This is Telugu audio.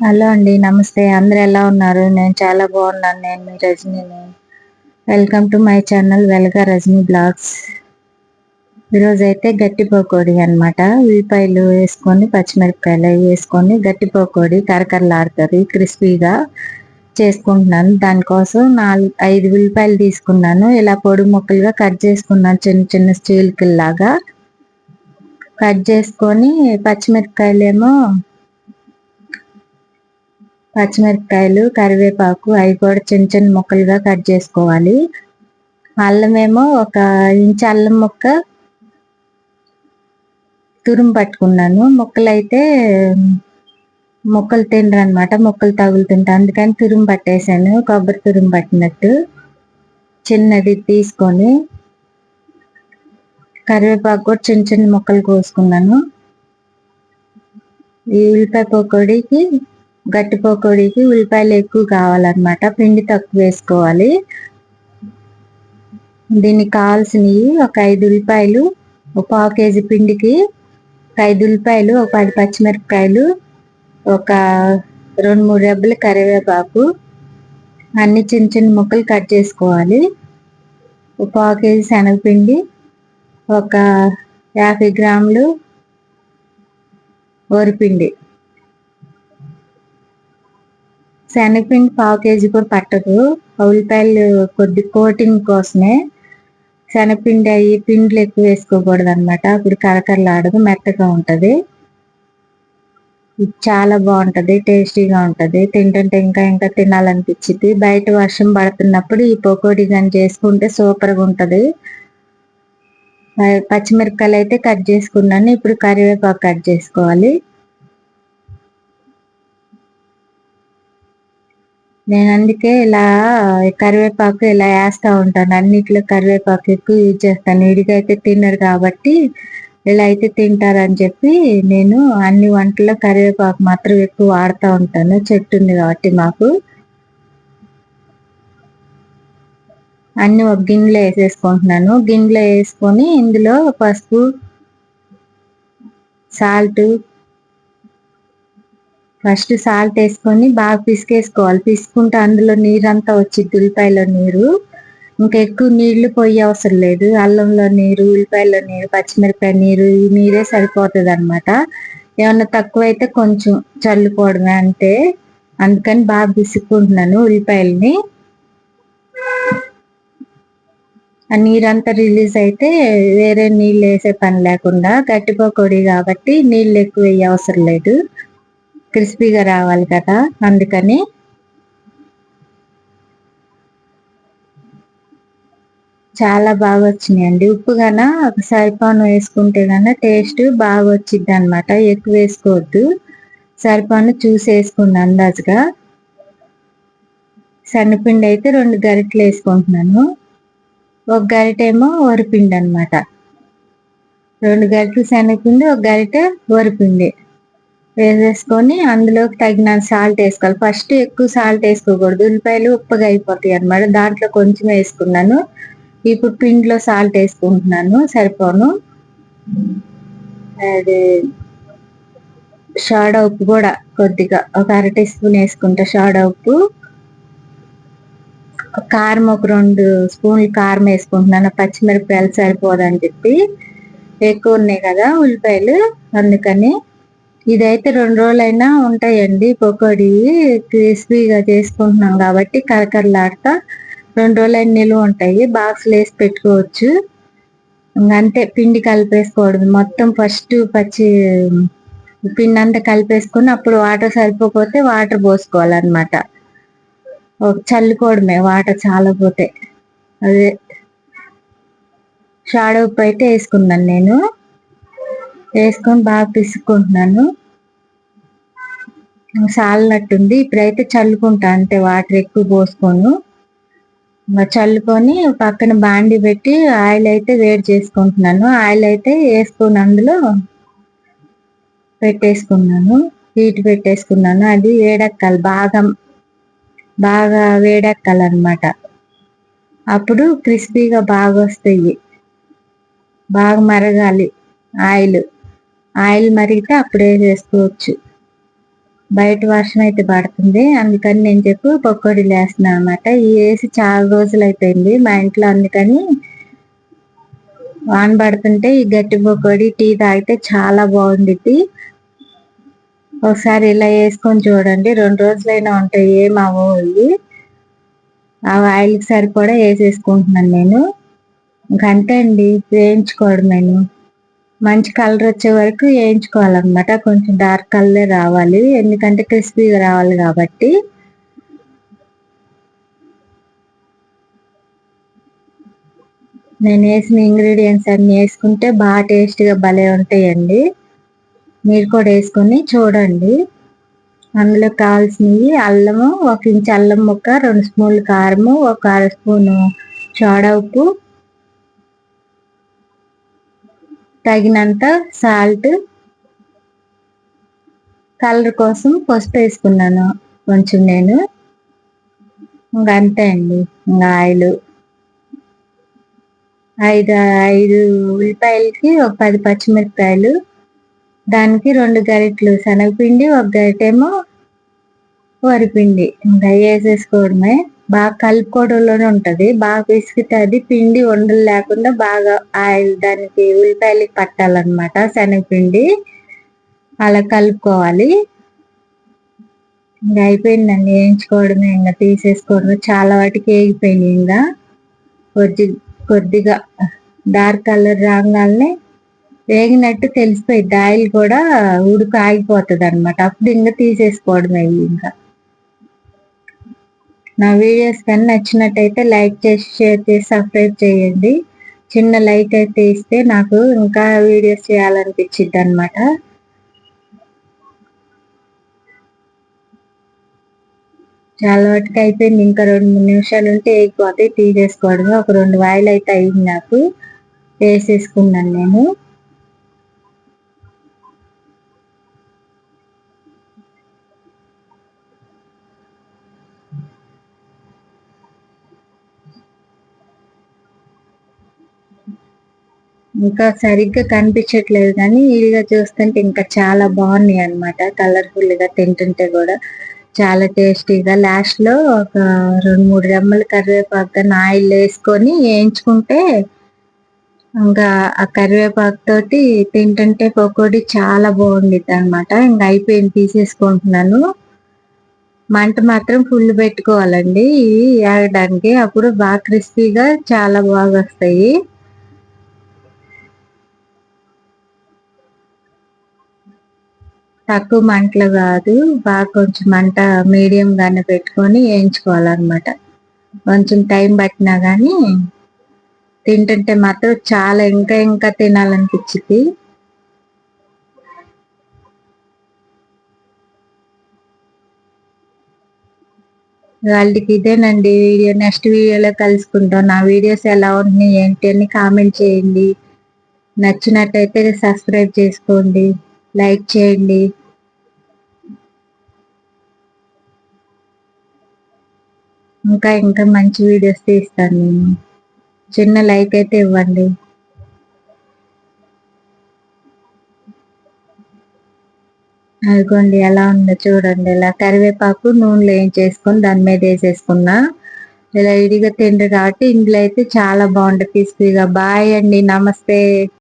హలో అండి నమస్తే. అందరు ఎలా ఉన్నారు? నేను చాలా బాగున్నాను. నేను మీ రజనీని. వెల్కమ్ టు మై ఛానల్ వెల్గా రజనీ బ్లాగ్స్ ఈరోజు అయితే గట్టి పకోడీ అనమాట ఉల్లిపాయలు వేసుకొని పచ్చిమిరపకాయలు వేసుకొని గట్టి పకోడీ కరకరలాడుతుంది క్రిస్పీగా చేసుకుంటున్నాను. దానికోసం నాలుగు ఐదు ఉల్లిపాయలు తీసుకున్నాను. ఇలా పొడి ముక్కలుగా కట్ చేసుకున్నాను. చిన్న చిన్న స్టీల్ లాగా కట్ చేసుకొని పచ్చిమిరపకాయలు ఏమో పచ్చిమిరపకాయలు కరివేపాకు అవి కూడా చిన్న చిన్న ముక్కలుగా కట్ చేసుకోవాలి. అల్లం ఏమో ఒక ఇంచు అల్లం ముక్క తురుము పట్టుకున్నాను. ముక్కలైతే ముక్కలు తినరు అనమాట ముక్కలు తగులుతుంటా అందుకని తురుము పట్టేశాను కొబ్బరి తురుము పట్టినట్టు. చిన్నది తీసుకొని కరివేపాకు కూడా చిన్న చిన్న ముక్కలు కోసుకున్నాను. ఈ ఉల్లిపాయ పకోడీకి గట్టి పకోడీకి ఉల్లిపాయలు ఎక్కువ కావాలన్నమాట. పిండి తక్కువ వేసుకోవాలి. దీనికి కావాల్సినవి ఒక ఐదు ఉల్లిపాయలు ఒక పావు కేజీ పిండికి ఒక ఐదు ఉల్లిపాయలు ఒక పది పచ్చిమిరపకాయలు ఒక రెండు మూడు రెబ్బలు కరివేపాకు అన్ని చిన్న చిన్న ముక్కలు కట్ చేసుకోవాలి. ఒక పావు కేజీ శనగపిండి ఒక యాభై గ్రాములు వరిపిండి. శనగపిండి పావు కేజీ కూడా పట్టదు. ఉల్లిపాయలు కొద్ది కోటింగ్ కోసమే శనగపిండి అయ్యి పిండిలు ఎక్కువ వేసుకోకూడదు అనమాట అప్పుడు కరకరలాడదు మెత్తగా ఉంటుంది. చాలా బాగుంటుంది టేస్టీగా ఉంటుంది. తింటుంటే ఇంకా ఇంకా తినాలనిపించింది బయట వర్షం పడుతున్నప్పుడు ఈ పకోడీ కానీ చేసుకుంటే సూపర్గా ఉంటుంది. పచ్చిమిరపకాయలు అయితే కట్ చేసుకున్నాను. ఇప్పుడు కరివేపాకు కట్ చేసుకోవాలి. నేను అందుకే ఇలా కరివేపాకు ఇలా వేస్తూ ఉంటాను. అన్నిట్లో కరివేపాకు ఎక్కువ యూజ్ చేస్తాను. ఇడిగైతే తినరు కాబట్టి ఇలా అయితే తింటారని చెప్పి నేను అన్ని వంటల్లో కరివేపాకు మాత్రం ఎక్కువ వాడుతూ ఉంటాను. చెట్టు ఉంది కాబట్టి మాకు. అన్ని ఒక గిన్నెలో వేసేసుకుంటున్నాను. గిన్నెలో వేసుకొని ఇందులో పసుపు సాల్ట్ ఫస్ట్ సాల్ట్ వేసుకొని బాగా పిసికేసుకోవాలి. పిసుకుంటే అందులో నీరు అంతా వచ్చింది ఉల్లిపాయలో నీరు. ఇంకా ఎక్కువ నీళ్ళు పోయే అవసరం లేదు. అల్లంలో నీరు ఉల్లిపాయలో నీరు పచ్చిమిరపాయ నీరు ఈ నీరే సరిపోతుంది అనమాట ఏమన్నా తక్కువైతే కొంచెం చల్లుకోవడమే అంతే. అందుకని బాగా పిసుక్కుంటున్నాను ఉల్లిపాయలని. ఆ నీరంతా రిలీజ్ అయితే వేరే నీళ్ళు వేసే పని లేకుండా గట్టిపోకొడి కాబట్టి నీళ్ళు ఎక్కువ వేయ అవసరం లేదు. క్రిస్పీగా రావాలి కదా అందుకని చాలా బాగా వచ్చినాయండి. ఉప్పు గాన ఒక సరిపాను వేసుకుంటే గాన టేస్ట్ బాగా వచ్చింది అనమాట ఎక్కువ వేసుకోవద్దు. సరిపాను చూసి వేసుకుంది అందాజుగా. సన్నపిండి అయితే రెండు గరిటలు వేసుకుంటున్నాను. ఒక గరిట ఏమో వరిపిండి అనమాట రెండు గరిటలు శనగపిండి ఒక గరిట వరిపిండి. వేసేసుకొని అందులోకి తగిన సాల్ట్ వేసుకోవాలి. ఫస్ట్ ఎక్కువ సాల్ట్ వేసుకోకూడదు. ఉల్లిపాయలు ఉప్పగా అయిపోతాయి అనమాట దాంట్లో కొంచెం వేసుకున్నాను. ఇప్పుడు పిండిలో సాల్ట్ వేసుకుంటున్నాను. సరిపోను. అది షాడ ఉప్పు కూడా కొద్దిగా ఒక అర టీ స్పూన్ వేసుకుంటా షాడ ఉప్పు. కారం ఒక రెండు స్పూన్లు కారం వేసుకుంటున్నాను. పచ్చిమిరపకాయలు సరిపోదని చెప్పి. ఎక్కువ ఉన్నాయి కదా ఉల్లిపాయలు. అందుకని ఇదైతే రెండు రోజులైనా ఉంటాయండి. పకోడీ క్రిస్పీగా చేసుకుంటున్నాం కాబట్టి కరకరలాడతా రెండు రోజులైనా నిలువ ఉంటాయి. బాక్స్లు వేసి పెట్టుకోవచ్చు. అంతే పిండి కలిపేసుకోవడం మొత్తం ఫస్ట్ పచ్చి పిండి అంతా కలిపేసుకుని అప్పుడు వాటర్ సరిపోతే వాటర్ పోసుకోవాలన్నమాట. చల్లుకోవడమే వాటర్ చాలా పోతే అదే. షాడో ఉప్పు అయితే వేసుకున్నాను నేను. వేసుకొని బాగా పిసుక్కుంటున్నాను. సాలినట్టుంది. ఇప్పుడైతే చల్లుకుంటా అంతే వాటర్ ఎక్కువ పోసుకోను. చల్లుకొని పక్కన బాండి పెట్టి ఆయిల్ అయితే వేడి చేసుకుంటున్నాను. ఆయిల్ అయితే వేసుకొని అందులో పెట్టేసుకున్నాను. హీట్ పెట్టేసుకున్నాను. అది వేడెక్కాలి. బాగా బాగా వేడెక్కాలన్నమాట. అప్పుడు క్రిస్పీగా బాగా వస్తాయి బాగా మరగాలి. ఆయిల్. ఆయిల్ మరిగితే అప్పుడే చేసుకోవచ్చు. బయట వర్షం అయితే పడుతుంది. అందుకని నేను చెప్పు పకోడీలు వేస్తున్నాను అనమాట ఈ వేసి చాలా రోజులు అయిపోయింది. మా ఇంట్లో అందుకని వాన పడుతుంటే ఈ గట్టి పకోడీ టీ తాగితే చాలా బాగుండిద్ది. ఒకసారి ఇలా వేసుకొని చూడండి. రెండు రోజులైనా ఉంటాయి. ఏం అవ్వవు ఆ ఆయిల్కి సరిపడా వేసేసుకుంటున్నాను నేను. ఇంకంతే అండి. వేయించుకోవడం నేను మంచి కలర్ వచ్చే వరకు వేయించుకోవాలన్నమాట. కొంచెం డార్క్ కలర్ రావాలి. ఎందుకంటే క్రిస్పీగా రావాలి కాబట్టి. నేను వేసిన ఇంగ్రీడియంట్స్ అన్ని వేసుకుంటే బాగా టేస్ట్గా భలే ఉంటాయండి. మీరు కూడా వేసుకొని చూడండి. అందులో కావాల్సినవి అల్లము ఒక ఇంచు అల్లం ముక్క రెండు స్పూన్లు కారము ఒక అర స్పూను చోడ ఉప్పు తగినంత సాల్ట్ కలర్ కోసం పసుపు వేసుకున్నాను. కొంచెం నేను ఇంకా అంతే అండి. ఇంకా ఆయిల్. ఐదు ఐదు ఉల్లిపాయలకి ఒక పది పచ్చిమిరపకాయలు. దానికి రెండు గరిటెలు శనగపిండి ఒక గరిటేమో వరిపిండి. ఇంకా వేసేసుకోవడమే బాగా కలుపుకోవడంలోనే ఉంటది. బాగా విసుగుతుంది. అది పిండి ఉండలు లేకుండా బాగా ఆయిల్ దానికి ఉల్లిపాయలకి పట్టాలన్నమాట శనగపిండి. అలా కలుపుకోవాలి. ఇంకా అయిపోయిందండి. వేయించుకోవడమే ఇంకా తీసేసుకోవడమే. చాలా వాటికి వేగిపోయినాయి ఇంకా. కొద్ది కొద్దిగా డార్క్ కలర్ రాగానే వేగినట్టు తెలిసిపోయింది ఆయిల్ కూడా ఉడుకు ఆగిపోతుంది అనమాట అప్పుడు ఇంకా తీసేసుకోవడమే ఇంకా. నా వీడియోస్ కానీ నచ్చినట్టయితే లైక్ చేసి షేర్ చేసి సబ్స్క్రైబ్ చేయండి. చిన్న లైక్ అయితే ఇస్తే నాకు ఇంకా వీడియోస్ చేయాలనిపించింది అనమాట చాలా వాటికి అయిపోయింది. ఇంకా రెండు మూడు నిమిషాలు ఉంటే వేగిపోతే తీసేసుకోవడమే. ఒక రెండు వాయిల్ అయితే అయింది నాకు. వేసేసుకున్నాను నేను. ఇంకా సరిగ్గా కనిపించట్లేదు కానీ వీడిగా చూస్తుంటే ఇంకా చాలా బాగున్నాయి అనమాట కలర్ఫుల్గా తింటుంటే కూడా చాలా టేస్టీగా. లాస్ట్లో ఒక రెండు మూడు రెమ్మలు కరివేపాకు ఆయిల్ వేసుకొని వేయించుకుంటే ఇంకా ఆ కరివేపాకు తోటి తింటుంటే పకోడీ చాలా బాగుండిద్ది అనమాట ఇంకా అయిపోయింది తీసేసుకుంటున్నాను మంట మాత్రం ఫుల్ పెట్టుకోవాలండి. ఇవి ఆగడానికి అప్పుడు బాగా క్రిస్పీగా చాలా బాగా వస్తాయి. తక్కువ మంటలు కాదు బాగా కొంచెం మంట మీడియం గానే పెట్టుకొని వేయించుకోవాలన్నమాట. కొంచెం టైం పట్టినా కానీ తింటుంటే మాత్రం చాలా ఇంకా ఇంకా తినాలనిపించింది వాళ్ళకి ఇదేనండి వీడియో నెక్స్ట్ వీడియోలో కలుసుకుంటాం. నా వీడియోస్ ఎలా ఉంటున్నాయి ఏంటి అని కామెంట్ చేయండి. నచ్చినట్టయితే సబ్స్క్రైబ్ చేసుకోండి. లైక్ చేయండి. ఇంకా ఇంకా మంచి వీడియోస్ తీస్తాను నేను. చిన్న లైక్ అయితే ఇవ్వండి. అదిగోండి ఎలా ఉందో చూడండి. ఇలా కరివేపాకు నూనెలో ఏం చేసుకొని దాని మీద వేసేసుకున్నా. ఇలా ఇడిగా తిండ్రు కాబట్టి ఇందులో అయితే చాలా బాగుంటుంది క్రిస్పీగా బాయ్ అండి. నమస్తే.